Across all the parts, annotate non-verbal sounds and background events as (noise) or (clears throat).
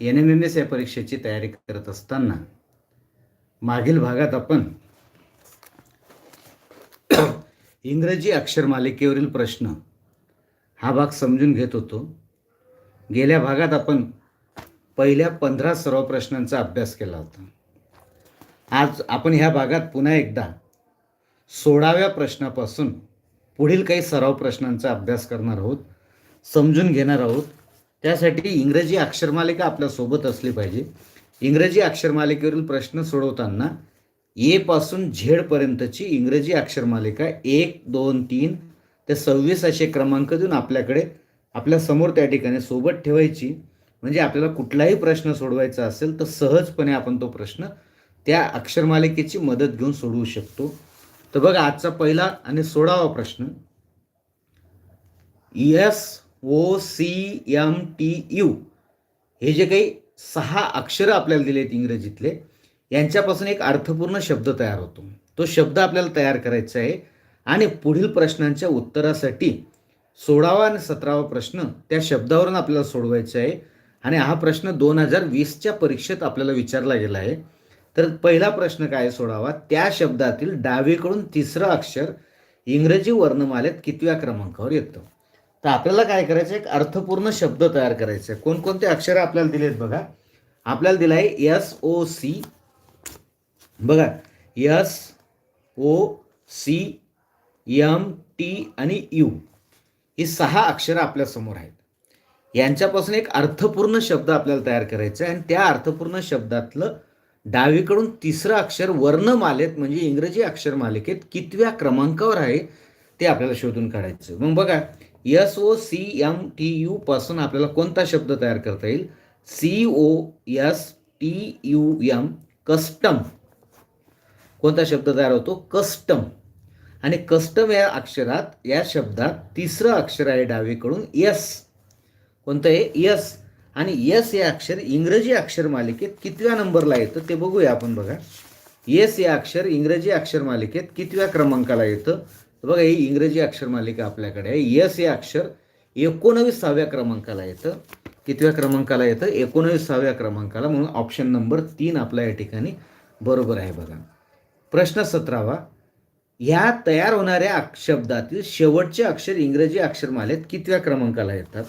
N M M S या परीक्षेची तयारी करत असताना मागील भागात आपण इंग्रजी अक्षरमालिकेवरील प्रश्न हा भाग समजून घेत होतो. गेल्या भागात आपण पहिल्या पंधरा सर्व प्रश्नांचा अभ्यास केला होता. आज आपण ह्या भागात पुन्हा एकदा सोळाव्या प्रश्नापासून पुढील काही सराव प्रश्नांचा अभ्यास करणार आहोत समजून घेणार आहोत. त्यासाठी इंग्रजी अक्षरमालिका आपल्यासोबत असली पाहिजे. इंग्रजी अक्षरमालिकेवरील प्रश्न सोडवताना ए पासून झेडपर्यंतची इंग्रजी अक्षरमालिका एक दोन तीन ते सव्वीस असे क्रमांक देऊन आपल्याकडे आपल्यासमोर त्या ठिकाणी सोबत ठेवायची. म्हणजे आपल्याला कुठलाही प्रश्न सोडवायचा असेल तर सहजपणे आपण तो प्रश्न त्या अक्षरमालिकेची मदत घेऊन सोडवू शकतो. तर बघा आजचा पहिला आणि सोळावा प्रश्न. S O C M T U हे जे काही सहा अक्षरं आपल्याला दिले आहेत इंग्रजीतले यांच्यापासून एक अर्थपूर्ण शब्द तयार होतो. तो शब्द आपल्याला तयार करायचा आहे आणि पुढील प्रश्नांच्या उत्तरासाठी सोळावा आणि सतरावा प्रश्न त्या शब्दावरून आपल्याला सोडवायचा आहे. आणि हा प्रश्न दोन हजार वीसच्या परीक्षेत आपल्याला विचारला गेला आहे. तर पहिला प्रश्न काय आहे सोडावा? त्या शब्दातील डावीकडून तिसरं अक्षर इंग्रजी वर्णमालेत कितव्या क्रमांकावर येतं? तर आपल्याला काय करायचं? एक अर्थपूर्ण शब्द तयार करायचे आहे. कोणकोणते अक्षरं आपल्याला दिलेत बघा. आपल्याला दिलं आहे एस ओ सी बघा. S O C M T आणि यू ही सहा अक्षरं आपल्यासमोर आहेत. यांच्यापासून एक अर्थपूर्ण शब्द आपल्याला तयार करायचा आहे. आणि त्या अर्थपूर्ण शब्दातलं डावीकडून तिसरं अक्षर वर्णमालेत म्हणजे इंग्रजी अक्षरमालिकेत कितव्या क्रमांकावर आहे ते आपल्याला शोधून काढायचं मग बघा. S O C M T U पासून आपल्याला कोणता शब्द तयार करता येईल? C O S T U M custom कोणता शब्द तयार होतो? कस्टम आणि कस्टम या अक्षरात या शब्दात तिसरं अक्षर आहे डावीकडून यस कोणतं आहे? यस आणि यस हे अक्षर इंग्रजी अक्षर मालिकेत कितव्या नंबरला येतं ते बघूया आपण बघा. येस हे अक्षर इंग्रजी अक्षर मालिकेत कितव्या क्रमांकाला येतं? तर बघा ही इंग्रजी अक्षर मालिका आपल्याकडे आहे. यस हे अक्षर एकोणवीसाव्या क्रमांकाला येतं. कितव्या क्रमांकाला येतं? एकोणवीसाव्या क्रमांकाला. म्हणून ऑप्शन नंबर तीन आपला या ठिकाणी बरोबर आहे बघा. प्रश्न सतरावा. ह्या तयार होणाऱ्या शब्दातील शेवटचे अक्षर इंग्रजी अक्षरमालेत कितव्या क्रमांकाला येतात?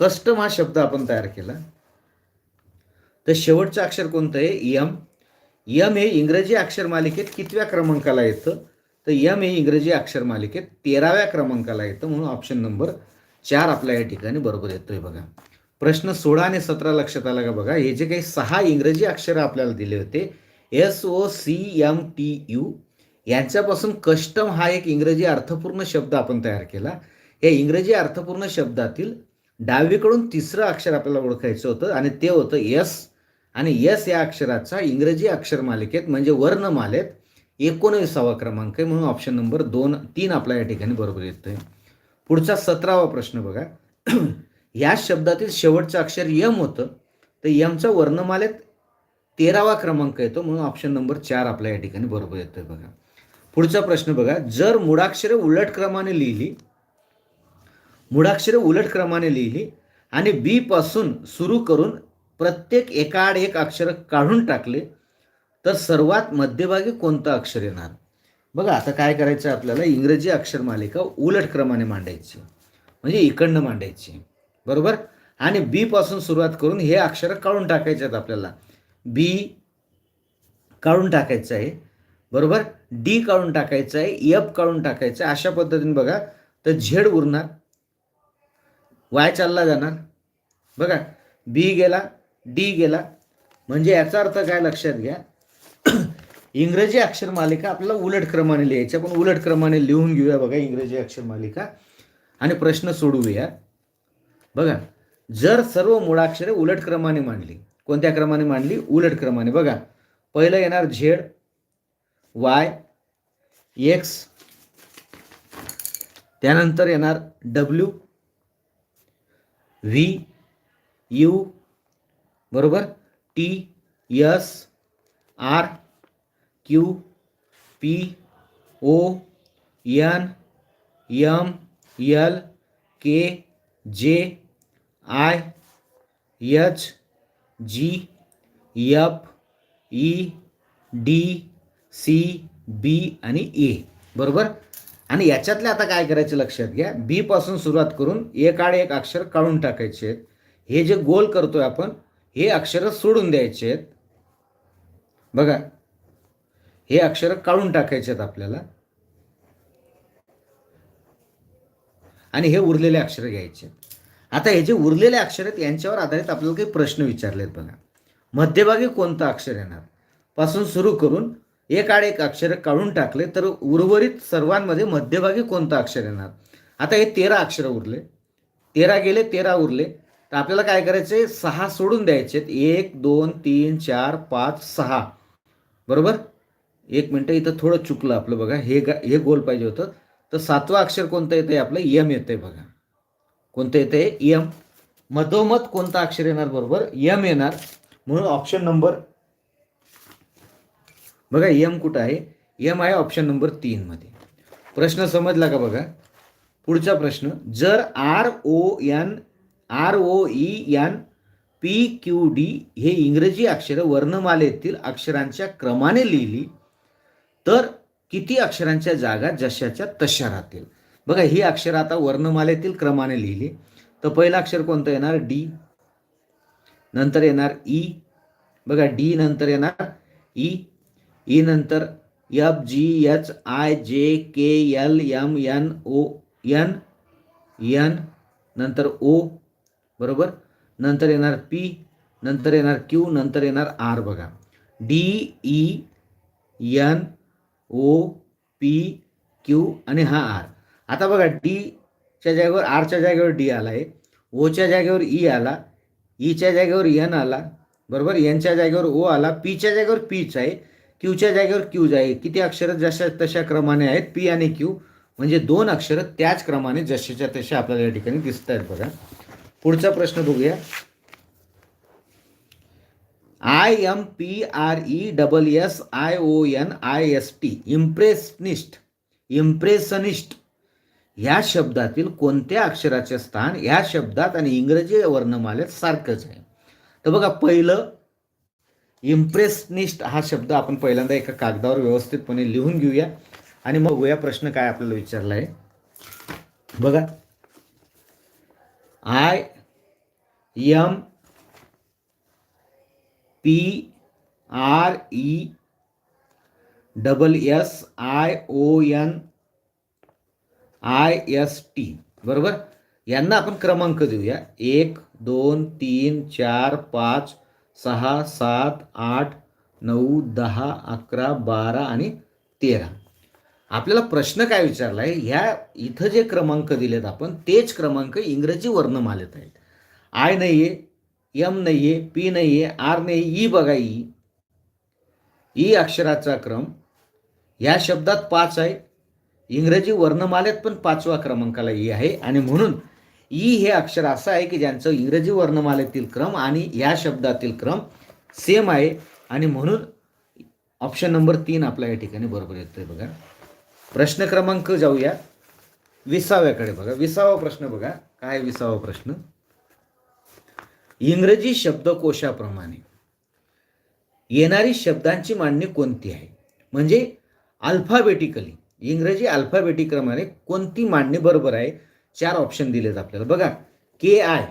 कस्टम हा शब्द आपण तयार केला. तर शेवटचं अक्षर कोणतं आहे? यम यम हे इंग्रजी अक्षरमालिकेत कितव्या क्रमांकाला येतं? तर यम हे इंग्रजी अक्षरमालिकेत तेराव्या क्रमांकाला येतं म्हणून ऑप्शन नंबर चार आपल्या या ठिकाणी बरोबर येतोय बघा. प्रश्न सोळा आणि सतरा लक्षात आला का बघा? हे जे काही सहा इंग्रजी अक्षरं आपल्याला दिले होते S O C M T U यांच्यापासून कस्टम हा एक इंग्रजी अर्थपूर्ण शब्द आपण तयार केला. या इंग्रजी अर्थपूर्ण शब्दातील डावीकडून तिसरं अक्षर आपल्याला ओळखायचं होतं आणि ते होतं यस आणि यस या अक्षराचा इंग्रजी अक्षर मालिकेत म्हणजे वर्णमालेत. एकोणीसावा क्रमांक आहे म्हणून ऑप्शन नंबर दोन तीन आपला या ठिकाणी बरोबर येतोय. पुढचा सतरावा प्रश्न बघा. (clears throat) या शब्दातील शेवटचं अक्षर यम होतं. तर यमचा वर्णमालेत तेरावा क्रमांक येतो म्हणून ऑप्शन नंबर चार आपल्या या ठिकाणी बरोबर येतोय बघा. पुढचा प्रश्न बघा. जर मुळाक्षरे उलट क्रमाने लिहिली मुळाक्षरे उलट क्रमाने लिहिली आणि बी पासून सुरू करून प्रत्येक एकाआड एक अक्षर काढून टाकले तर सर्वात मध्यभागी कोणतं अक्षर येणार? बघा आता काय करायचं आहे आपल्याला? इंग्रजी अक्षर मालिका उलट क्रमाने मांडायची. म्हणजे इकडनं मांडायची. बरोबर? आणि बी पासून सुरुवात करून हे अक्षर काढून टाकायचे आहेत आपल्याला. बी काढून टाकायचं आहे. बरोबर? डी काढून टाकायचं आहे. एफ काढून टाकायचं आहे. अशा पद्धतीने बघा. तर झेड उरणार. वाय चालला जाणार. बघा. बी गेला. डी गेला. म्हणजे याचा अर्थ काय? लक्षात घ्या. इंग्रजी अक्षरमालिका आपल्याला उलट क्रमाने लिहायची आपण उलट क्रमाने लिहून घेऊया बघा इंग्रजी अक्षरमालिका आणि प्रश्न सोडवूया. बघा जर सर्व मुळाक्षरे उलट क्रमाने मांडली कोणत्या क्रमाने मांडली? उलट क्रमाने. बघा पहिलं येणार झेड वाय एक्स त्यानंतर येणार डब्ल्यू व्ही यू बरोबर T S R Q P O N M L K J I H G F E D C B आणि ए. बरोबर? आणि याच्यातले आता काय करायचं लक्षात घ्या? बीपासून सुरुवात करून एक आड एक अक्षर काढून टाकायचे आहेत. हे जे गोल करतोय आपण हे अक्षर सोडून द्यायचे आहेत. बघा. हे अक्षर काढून टाकायचे आहेत आपल्याला. आणि हे उरलेले अक्षर घ्यायचे. आहेत. आता हे जे उरलेले अक्षर आहेत यांच्यावर आधारित आपल्याला काही प्रश्न विचारलेत बघा. मध्यभागी कोणतं अक्षर येणार? पासून सुरू करून एक आड एक अक्षर काढून टाकले तर उर्वरित सर्वांमध्ये मध्यभागी कोणतं अक्षर येणार? आता हे तेरा अक्षर उरले. तेरा गेले तेरा उरले. तर आपल्याला काय करायचे सहा सोडून द्यायचे एक दोन तीन चार पाच सहा. बरोबर? एक मिनटं इथं थोडं चुकलं आपलं बघा. हे गा हे गोल पाहिजे होतं. तर सातवं अक्षर कोणतं येतं आहे आपलं? यम येतं आहे बघा. कोणतं येतं आहे यम मधोमध कोणतं अक्षर येणार बरोबर? यम येणार. म्हणून ऑप्शन नंबर बघा यम कुठं आहे? यम आहे ऑप्शन नंबर तीनमध्ये प्रश्न समजला का बघा? पुढचा प्रश्न. जर R O N R O E N P Q D हे इंग्रजी अक्षरं वर्णमालेतील अक्षरांच्या क्रमाने लिहिली. तर किती अक्षरांच्या जागा जशाच्या तशा राहतील? बघा ही अक्षरं आता वर्णमालेतील क्रमाने लिहिली. तर पहिलं अक्षर कोणतं येणार? डी नंतर येणार ई बघा डी नंतर येणार ई ई नंतर F G H I J K L M N O N N नंतर ओ बरोबर? नंतर येणार पी नंतर येणार क्यू नंतर येणार आर बघा. D E N O P Q आणि हा आर आता बघा डीच्या जागेवर आरच्या जागेवर डी e आला e आहे ओच्या जागेवर ई आला ईच्या जागेवर एन आला बरोबर? एनच्या जागेवर ओ आला पीच्या जागेवर पीच आहे क्यूच्या जागेवर क्यूज आहे. किती अक्षरं जशा तशा क्रमाने आहेत पी आणि क्यू म्हणजे दोन अक्षरं त्याच क्रमाने जशाच्या तशा आपल्याला या ठिकाणी दिसत आहेत बघा. पुढचा प्रश्न बघूया. I M P R E double S I O N I S T impressionist impressionist ह्या शब्दातील कोणत्या अक्षराचे स्थान ह्या शब्दात आणि इंग्रजी वर्णमालेत सारखंच आहे. तर बघा पहिलं इम्प्रेसनिस्ट हा शब्द आपण पहिल्यांदा एका कागदावर व्यवस्थितपणे लिहून घेऊया. आणि मग बघूया प्रश्न काय आपल्याला विचारला आहे बघा I M P R E double S I O N I S T. बरोबर? यांना आपण क्रमांक देऊया. एक दोन तीन चार पाच सहा सात आठ नऊ दहा अकरा बारा आणि तेरा. आपल्याला प्रश्न काय विचारला आहे ह्या इथं जे क्रमांक दिलेत आपण तेच क्रमांक इंग्रजी वर्णमालेत आहेत. आय नाही आहे एम नाही आहे पी नाही आहे आर नाही ई बघा ई. ई अक्षराचा क्रम. या शब्दात पाच आहे. इंग्रजी वर्णमालेत पण पाचवा क्रमांकाला ई आहे. आणि म्हणून ई हे अक्षर असं आहे की ज्यांचं इंग्रजी वर्णमालेतील क्रम आणि या शब्दातील क्रम सेम आहे. आणि म्हणून ऑप्शन नंबर तीन आपल्या या ठिकाणी बरोबर येतोय बघा. प्रश्न क्रमांक जाऊया. विसाव्याकडे बघा. विसावा प्रश्न बघा. काय विसावा प्रश्न? इंग्रजी शब्दकोशाप्रमाणे. येणारी शब्दांची मांडणी कोणती आहे? म्हणजे अल्फाबेटिकली इंग्रजी अल्फाबेटिक क्रमाने कोणती मांडणी बरोबर आहे? चार ऑप्शन दिलेत आपल्याला. बघा. K I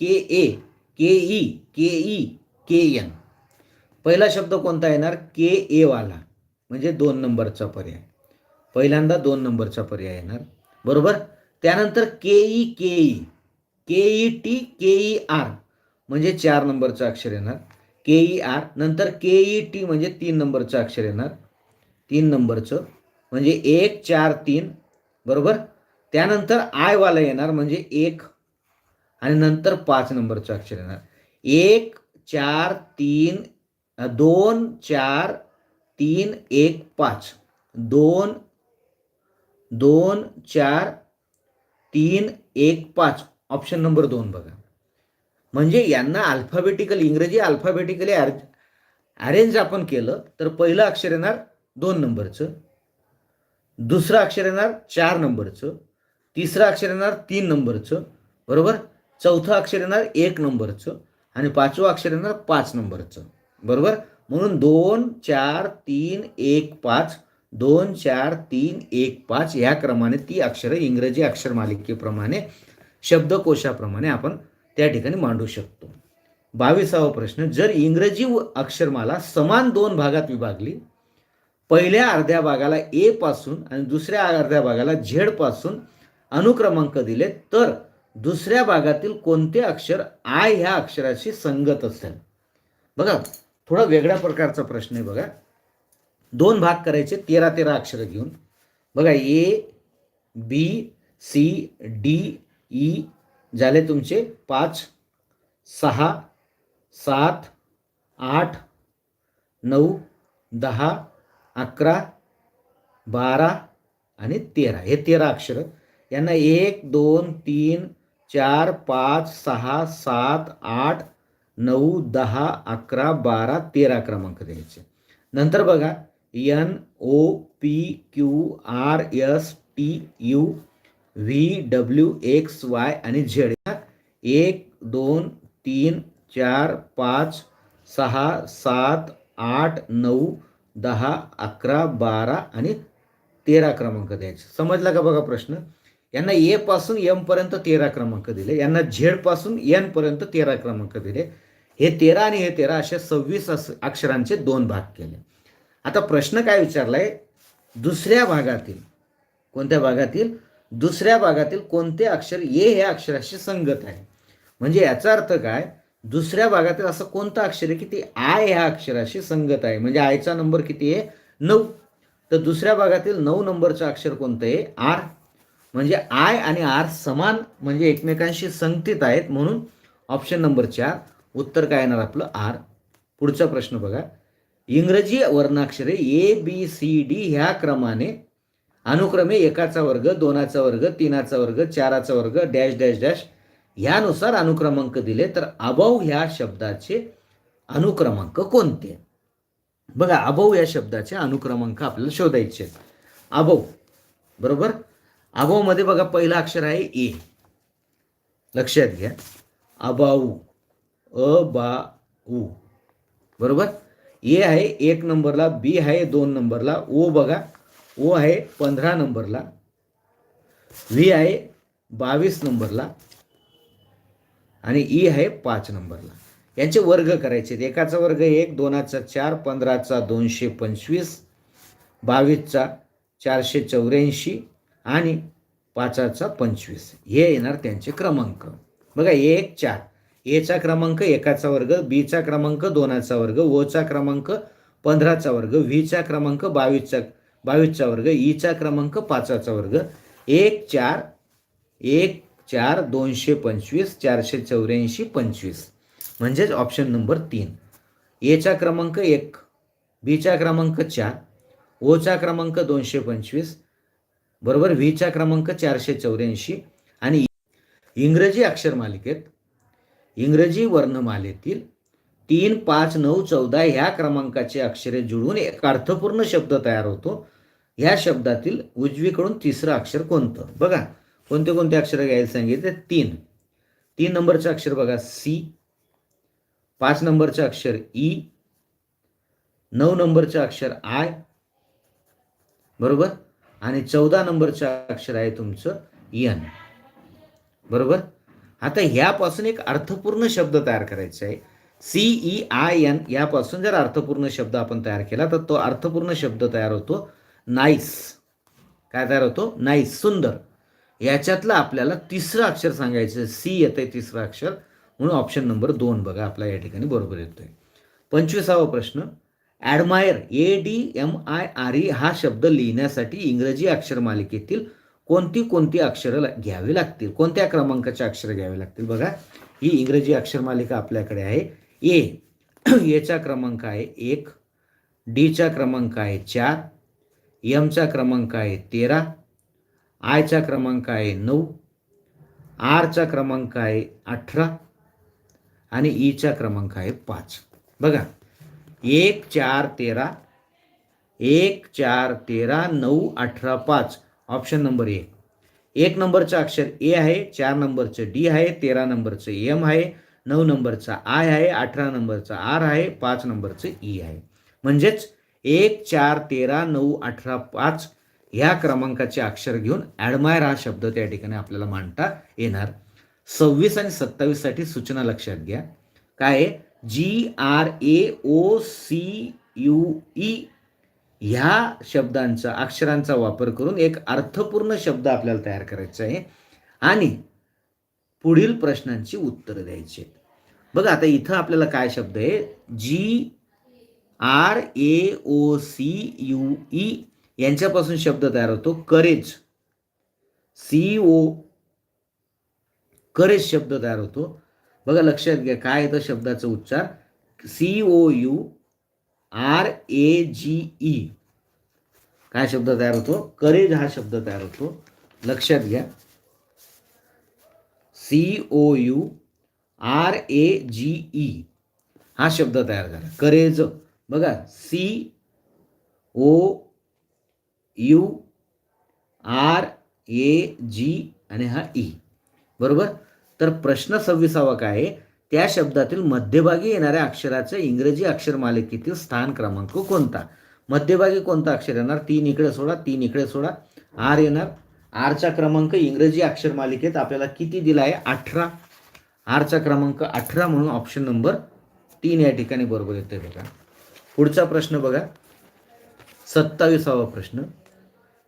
K A K E K E K N पहिला शब्द कोणता येणार? के ए वाला. म्हणजे दोन नंबरचा पर्याय. पहिल्यांदा दोन नंबरचा पर्याय येणार. बरोबर? त्यानंतर K E K E K E T K E R. म्हणजे चार नंबरचं अक्षर येणार. K E R. नंतर के ई टी म्हणजे तीन नंबरचं अक्षर येणार. तीन नंबरचं. म्हणजे एक चार तीन. बरोबर? त्यानंतर आयवाला येणार म्हणजे एक. आणि नंतर पाच नंबरचं अक्षर येणार. एक चार तीन दोन चार तीन एक पाच. दोन दोन चार तीन एक पाच. ऑप्शन नंबर दोन बघा. म्हणजे यांना अल्फाबेटिकल इंग्रजी अल्फाबेटिकली अरेंज आपण केलं तर पहिलं अक्षर येणार दोन नंबरचं. दुसरं अक्षर येणार चार नंबरचं. तिसरं अक्षर येणार तीन नंबरचं. बरोबर? चौथं अक्षर येणार एक नंबरचं. आणि पाचवं अक्षर येणार पाच नंबरचं. बरोबर? म्हणून दोन चार तीन एक पाच. दोन चार तीन एक पाच या क्रमाने ती अक्षरं इंग्रजी अक्षर मालिकेप्रमाणे शब्दकोशाप्रमाणे आपण त्या ठिकाणी मांडू शकतो. बावीसावा प्रश्न जर इंग्रजी व अक्षरमाला समान दोन भागात विभागली पहिल्या अर्ध्या भागाला ए पासून आणि दुसऱ्या अर्ध्या भागाला झेडपासून अनुक्रमांक दिले तर दुसऱ्या भागातील कोणते अक्षर आय ह्या अक्षराशी संगत असेल? बघा थोडा वेगळ्या प्रकारचा प्रश्न आहे बघा. दोन भाग करायचे तेरा तेरा अक्षर घेऊन. बघा A B C D E झाले तुमचे पाच सहा सात आठ नऊ दहा अकरा बारा आणि तेरा. हे तेरा अक्षर. यांना एक दोन तीन चार पाच सहा सात आठ नऊ दहा अकरा बारा तेरा क्रमांक द्यायचे. नंतर बघा N O P Q R S T U V W X Y आणि झेड एक दोन तीन चार पाच सहा सात आठ नऊ दहा अकरा बारा आणि तेरा क्रमांक द्यायचे. समजला का बघा प्रश्न? यांना ए पासून एम पर्यंत तेरा क्रमांक दिले. यांना झेडपासून एन पर्यंत तेरा क्रमांक दिले. हे तेरा आणि हे तेरा अशा सव्वीस अक्षरांचे दोन भाग केले. आता प्रश्न काय विचारलाय? दुसऱ्या भागातील कोणत्या भागातील? दुसऱ्या भागातील कोणते अक्षर ए हे अक्षराशी संगत आहे? म्हणजे याचा अर्थ काय? दुसऱ्या भागातील असं कोणतं अक्षर आहे की ते आय ह्या अक्षराशी संगत आहे? म्हणजे आयचा नंबर किती आहे? नऊ. तर दुसऱ्या भागातील नऊ नंबरचं अक्षर कोणतं आहे? आर. म्हणजे आय आणि आर समान म्हणजे एकमेकांशी संगतीत आहेत म्हणून ऑप्शन नंबर चार. उत्तर काय येणार आपलं? आर. पुढचा प्रश्न बघा. इंग्रजी वर्णाक्षरे ए बी सी डी ह्या क्रमाने अनुक्रमे एकाचा वर्ग दोनाचा वर्ग तीनाचा वर्ग चाराचा वर्ग डॅश डॅश डॅश ह्यानुसार अनुक्रमांक दिले तर अभाव ह्या शब्दाचे अनुक्रमांक कोणते? बघा अभाव या शब्दाचे अनुक्रमांक आपल्याला शोधायचे आहेत. अभाव बरोबर? अभावमध्ये बघा पहिलं अक्षर आहे ए लक्षात घ्या. अबाऊ अ बा उ बरोबर? ए आहे एक नंबरला बी आहे दोन नंबरला ओ बघा ओ आहे पंधरा नंबरला व्ही आहे बावीस नंबरला आणि ई आहे पाच नंबरला. यांचे वर्ग करायचे आहेत. एकाचा वर्ग एक दोनाचा चार पंधराचा दोनशे पंचवीस बावीसचा चारशे चौऱ्याऐंशी आणि पाचाचा पंचवीस. हे येणार त्यांचे क्रमांक. बघा एक चार. एचा क्रमांक एकाचा वर्ग बीचा क्रमांक दोनाचा वर्ग ओचा क्रमांक पंधराचा वर्ग व्हीचा क्रमांक बावीसचा बावीसचा वर्ग e ईचा क्रमांक पाचाचा वर्ग. एक चार एक चार दोनशे पंचवीस चारशे चौऱ्याऐंशी पंचवीस. म्हणजेच ऑप्शन नंबर तीन. एचा क्रमांक एक बीचा क्रमांक चार ओचा क्रमांक दोनशे पंचवीस बरोबर? व्हीचा क्रमांक चारशे चौऱ्याऐंशी आणि इंग्रजी अक्षरमालिकेत इंग्रजी वर्णमालेतील तीन पाच नऊ चौदा ह्या क्रमांकाचे अक्षरे जुळून एक अर्थपूर्ण शब्द तयार होतो. ह्या शब्दातील उजवीकडून तिसरं अक्षर कोणतं? बघा कोणते कोणते अक्षर घ्यायला सांगितले? तीन. तीन नंबरचं अक्षर बघा सी. पाच नंबरचं अक्षर ई. नऊ नंबरचं अक्षर आय. बरोबर? आणि चौदा नंबरचं अक्षर आहे तुमचं एन. बरोबर? आता ह्यापासून एक अर्थपूर्ण शब्द तयार करायचा आहे. सी ई आय एन यापासून जर अर्थपूर्ण शब्द आपण तयार केला तर तो अर्थपूर्ण शब्द तयार होतो नाईस. काय तयार होतो? नाईस सुंदर. याच्यातलं आपल्याला तिसरं अक्षर सांगायचं सी येतं आहे तिसरं अक्षर. म्हणून ऑप्शन नंबर दोन बघा आपला या ठिकाणी बरोबर येतोय. पंचवीसावा प्रश्न. Admire A D M I R E हा शब्द लिहिण्यासाठी इंग्रजी अक्षर मालिकेतील कोणती कोणती अक्षरं घ्यावी लागतील? कोणत्या क्रमांकाचे अक्षरं घ्यावे लागतील? बघा ही इंग्रजी अक्षरमालिका आपल्याकडे आहे. ए (clears throat) एचा क्रमांक आहे एक डीचा क्रमांक आहे चार यमचा क्रमांक आहे तेरा आयचा क्रमांक आहे नऊ आरचा क्रमांक आहे अठरा आणि ईचा क्रमांक आहे पाच. बघा एक चार तेरा एक चार तेरा नऊ अठरा पाच. ऑप्शन नंबर एक एक नंबरचं अक्षर ए आहे चार नंबरचं डी आहे तेरा नंबरचं एम आहे नऊ नंबरचा आय आहे अठरा नंबरचा आर आहे पाच नंबरचं ई आहे. म्हणजेच एक चार तेरा नऊ अठरा पाच ह्या क्रमांकाचे अक्षर घेऊन ॲडमायर हा शब्द त्या ठिकाणी आपल्याला मांडता येणार. सव्वीस आणि सत्तावीससाठी सूचना लक्षात घ्या. काय आहे? G R A O C U E ह्या शब्दांचा अक्षरांचा वापर करून एक अर्थपूर्ण शब्द आपल्याला तयार करायचा आहे. आणि पुढील प्रश्नांची उत्तरं द्यायची आहेत. बघा आता इथं आपल्याला काय शब्द आहे? G R A O C U E यांच्यापासून शब्द तयार होतो. करेज. सी ओ करेज शब्द तयार होतो. बघा लक्षात घ्या काय येतं शब्दाचा उच्चार? C O U R A G E काय शब्द तयार होतो? करेज हा शब्द तयार होतो. लक्षात घ्या. C O U R A G E हा शब्द तयार करा. करेज. बघा. C O U R A G आणि हा ई बरोबर? तर प्रश्न सव्वीसावा काय आहे? त्या शब्दातील मध्यभागी येणाऱ्या अक्षराचं इंग्रजी अक्षरमालिकेतील स्थान क्रमांक कोणता? मध्यभागी कोणता अक्षर येणार? तीन इकडे सोडा तीन इकडे सोडा. आर येणार. आरचा क्रमांक इंग्रजी अक्षरमालिकेत आपल्याला किती दिला आहे अठरा. आरचा क्रमांक अठरा म्हणून ऑप्शन नंबर तीन या ठिकाणी बरोबर येतोय बघा. पुढचा प्रश्न बघा. सत्तावीसावा प्रश्न.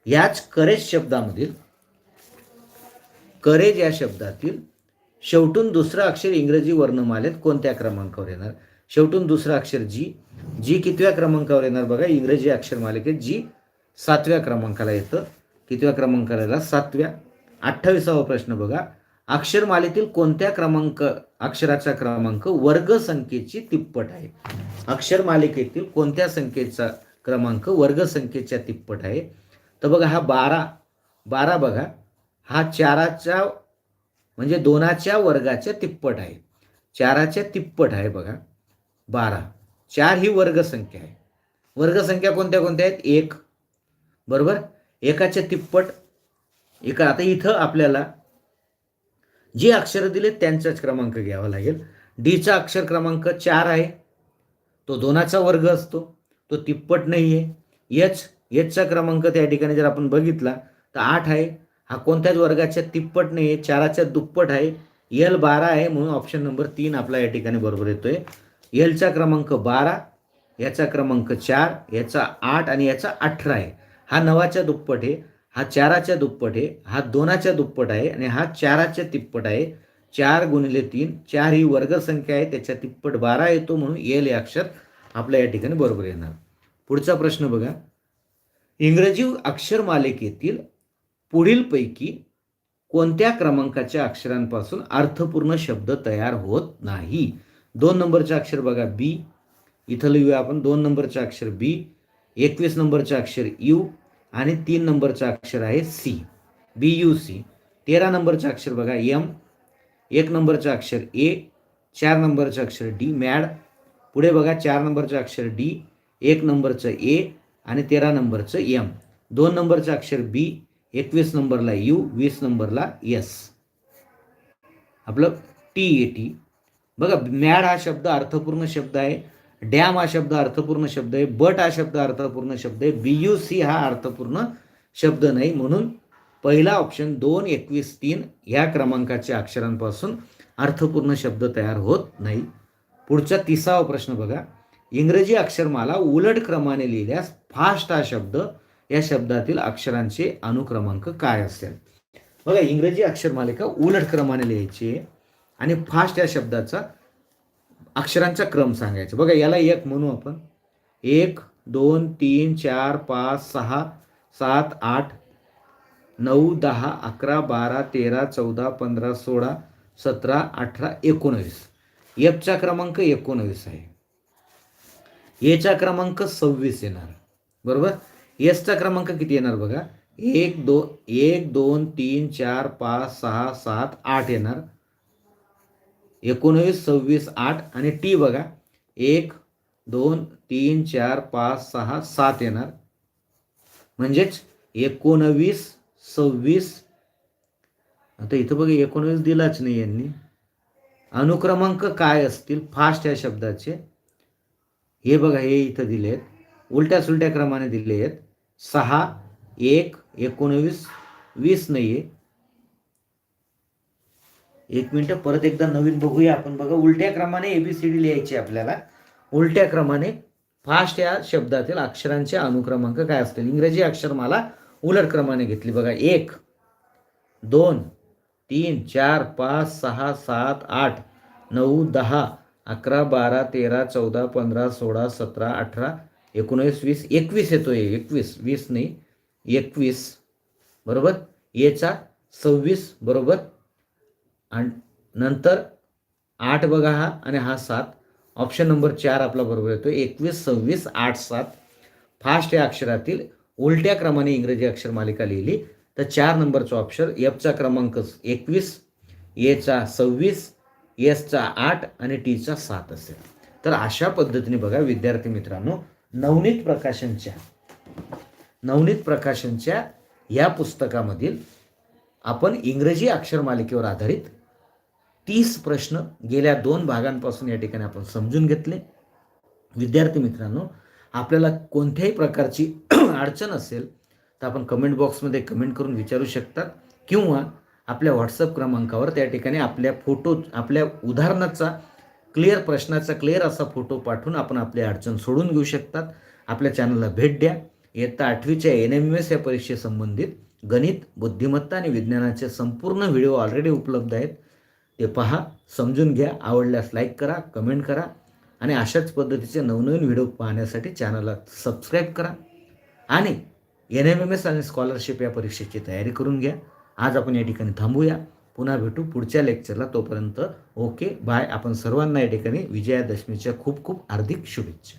याच करेज शब्दामधील करेज या शब्दातील शेवटून दुसरं अक्षर इंग्रजी वर्णमालेत कोणत्या क्रमांकावर येणार? शेवटून दुसरं अक्षर जी जी कितव्या क्रमांकावर येणार बघा? इंग्रजी अक्षर मालिकेत जी सातव्या क्रमांकाला येतं. कितव्या क्रमांकाला सातव्या. अठ्ठावीसावा प्रश्न बघा. अक्षरमालेतील कोणत्या क्रमांक अक्षराचा क्रमांक वर्ग संख्येची तिप्पट आहे? अक्षरमालिकेतील कोणत्या संख्येचा क्रमांक वर्ग संख्येच्या तिप्पट आहे? तर बघा हा बारा बारा बघा. हा चाराच्या म्हणजे दोनाच्या वर्गाच्या तिप्पट आहे. चाराच्या तिप्पट आहे बघा. बारा. चार ही वर्गसंख्या आहे. वर्गसंख्या कोणत्या कोणत्या आहेत? एक. बरोबर? एकाच्या तिप्पट. एका आता इथं आपल्याला जी अक्षरं दिले त्यांचाच क्रमांक घ्यावा लागेल. डीचा अक्षर क्रमांक चार आहे. तो दोनाचा वर्ग असतो. तो तिप्पट नाही आहे एच एचचा क्रमांक त्या ठिकाणी जर आपण बघितला तर आठ आहे. हा कोणत्याच वर्गाच्या तिप्पट नाही आहे चाराच्या दुप्पट आहे. एल बारा आहे म्हणून ऑप्शन नंबर तीन आपला या ठिकाणी बरोबर येतोय. एलचा क्रमांक बारा याचा क्रमांक चार याचा आठ आणि याचा अठरा आहे. हा नवाच्या दुप्पट आहे हा चाराच्या दुप्पट आहे हा दोनाच्या दुप्पट आहे आणि हा चाराच्या तिप्पट आहे. चार गुणिले तीन चार ही वर्गसंख्या आहे त्याच्या तिप्पट बारा येतो म्हणून एल हे अक्षर आपल्या या ठिकाणी बरोबर येणार. पुढचा प्रश्न बघा. इंग्रजी अक्षर मालिकेतील पुढीलपैकी कोणत्या क्रमांकाच्या अक्षरांपासून अर्थपूर्ण शब्द तयार होत नाही? दोन नंबरचे अक्षर बघा बी इथं लिहूया आपण दोन नंबरचे अक्षर बी एकवीस नंबरचे अक्षर यू आणि तीन नंबरचं अक्षर आहे सी बी यू सी तेरा नंबरचं अक्षर बघा एम एक नंबरचं अक्षर ए चार नंबरचं अक्षर डी मॅड. पुढे बघा चार नंबरचं अक्षर डी एक नंबरचं ए आणि तेरा नंबरचं एम दोन नंबरचं अक्षर बी एकवीस नंबरला यू वीस नंबरला एस. आपलं टी ए टी. बघा मॅड हा शब्द अर्थपूर्ण शब्द आहे डॅम हा शब्द अर्थपूर्ण शब्द आहे बट हा शब्द अर्थपूर्ण शब्द आहे बी यू सी हा अर्थपूर्ण शब्द नाही. म्हणून पहिला ऑप्शन दोन एकवीस तीन ह्या क्रमांकाच्या अक्षरांपासून अर्थपूर्ण शब्द तयार होत नाही. पुढचा तिसावा प्रश्न बघा. इंग्रजी अक्षरमाला उलट क्रमाने लिहिल्यास फास्ट हा शब्द या शब्दातील अक्षरांचे अनुक्रमांक काय असेल? बघा इंग्रजी अक्षरमालिका उलट क्रमाने लिहायची आहे आणि फास्ट या शब्दाचा अक्षरांचा क्रम सांगायचा. बघा याला एक म्हणू आपण. एक दोन तीन चार पाच सहा सात आठ नऊ दहा अकरा बारा तेरा चौदा पंधरा सोळा सतरा अठरा एकोणवीस. एफचा क्रमांक एकोणवीस आहे. एचा क्रमांक सव्वीस येणार. बरोबर? एसचा क्रमांक किती येणार बघा? एक दो एक दोन तीन चार पाच सहा सात आठ येणार. एकोणवीस सव्वीस आठ आणि टी बघा. एक दोन तीन चार पाच सहा सात येणार. म्हणजेच एकोणवीस सव्वीस. आता इथं बघा एकोणवीस दिलाच नाही यांनी. अनुक्रमांक काय असतील? फास्ट या शब्दाचे. हे बघा हे इथं दिले आहेत उलट्या सुलट्या क्रमाने दिले आहेत सहा एक एकोणवीस वीस नाही आहे एक मिनटं परत एकदा नवीन बघूया. आपण बघा उलट्या क्रमाने एबीसीडी लिहायची आपल्याला. उलट्या क्रमाने फास्ट या शब्दातील अक्षरांचे अनुक्रमांक काय असतील? इंग्रजी अक्षरमाला उलट क्रमाने घेतली. बघा एक दोन तीन चार पाच सहा सात आठ नऊ दहा अकरा बारा तेरा चौदा पंधरा सोळा सतरा अठरा एकोणीस वीस एकवीस येतो आहे एकवीस वीस नाही एकवीस बरोबर? येचा सव्वीस बरोबर? आणि नंतर आठ बघा हा आणि हा सात. ऑप्शन नंबर चार आपला बरोबर येतो एकवीस सव्वीस आठ सात. फास्ट या अक्षरातील उलट्या क्रमाने इंग्रजी अक्षर मालिका लिहिली. तर चार नंबरचं अक्षर एफचा क्रमांक एकवीस एचा सव्वीस एसचा आठ आणि टीचा सात असेल. तर अशा पद्धतीने बघा विद्यार्थी मित्रांनो नवनीत प्रकाशनच्या नवनीत प्रकाशनच्या या पुस्तकामधील आपण इंग्रजी अक्षरमालिकेवर आधारित तीस प्रश्न गेल्या दोन भागांपासून या ठिकाणी आपण समजून घेतले. विद्यार्थी मित्रांनो आपल्याला कोणत्याही प्रकारची (clears throat) अडचण असेल तर आपण कमेंट बॉक्समध्ये कमेंट करून विचारू शकतात किंवा आपल्या व्हॉट्सअप क्रमांकावर त्या ठिकाणी आपल्या फोटो आपल्या उदाहरणाचा क्लिअर प्रश्नाचा क्लिअर असा फोटो पाठवून आपण आपली अडचण सोडून घेऊ शकतात. आपल्या चॅनलला भेट द्या. इयत्ता आठवीच्या एन एम एस या परीक्षेसंबंधित गणित बुद्धिमत्ता आणि विज्ञानाचे संपूर्ण व्हिडिओ ऑलरेडी उपलब्ध आहेत. ते पहा समजून घ्या आवडल्यास लाईक करा कमेंट करा आणि अशाच पद्धतीचे नवनवीन व्हिडिओ पाहण्यासाठी चॅनलला सबस्क्राईब करा. आणि एन एम एम एस आणि स्कॉलरशिप या परीक्षेची तयारी करून घ्या. आज आपण या ठिकाणी थांबूया. पुन्हा भेटू पुढच्या लेक्चरला तोपर्यंत ओके बाय आपण सर्वांना या ठिकाणी विजयादशमीच्या खूप खूप हार्दिक शुभेच्छा.